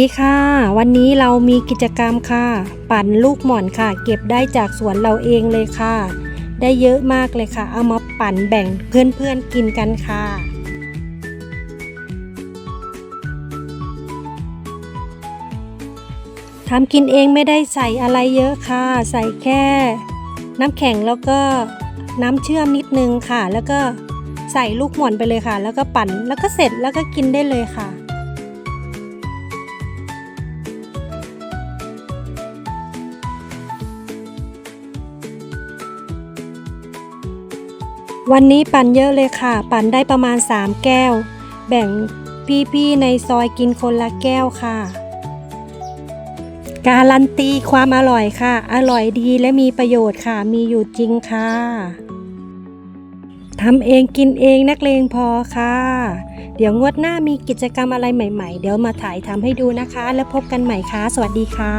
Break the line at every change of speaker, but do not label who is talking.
ดีค่ะ วันนี้เรามีกิจกรรมค่ะ ปั่นลูกหม่อนค่ะ เก็บได้จากสวนเราเองเลยค่ะ ได้เยอะมากเลยค่ะ เอามาปั่นแบ่งเพื่อนๆกินกันค่ะทำกินเองไม่ได้ใส่อะไรเยอะค่ะ ใส่แค่ น้ำแข็งแล้วก็น้ำเชื่อมนิดนึงค่ะ แล้วก็ใส่ลูกหม่อนไปเลยค่ะ แล้วก็ปั่นแล้วก็เสร็จแล้วก็กินได้เลยค่ะ วันนี้ปั่นเยอะเลยค่ะ ปั่นได้ประมาณ 3 แก้ว แบ่งพี่ๆในซอยกินคนละแก้วค่ะ การันตีความอร่อยค่ะ อร่อยดีและมีประโยชน์ค่ะ มีอยู่จริงค่ะทำเองกินเองนักเลงพอค่ะ เดี๋ยวงวดหน้ามีกิจกรรมอะไรใหม่ ๆ เดี๋ยวมาถ่ายทำให้ดูนะคะ แล้วพบกันใหม่ค่ะ สวัสดีค่ะ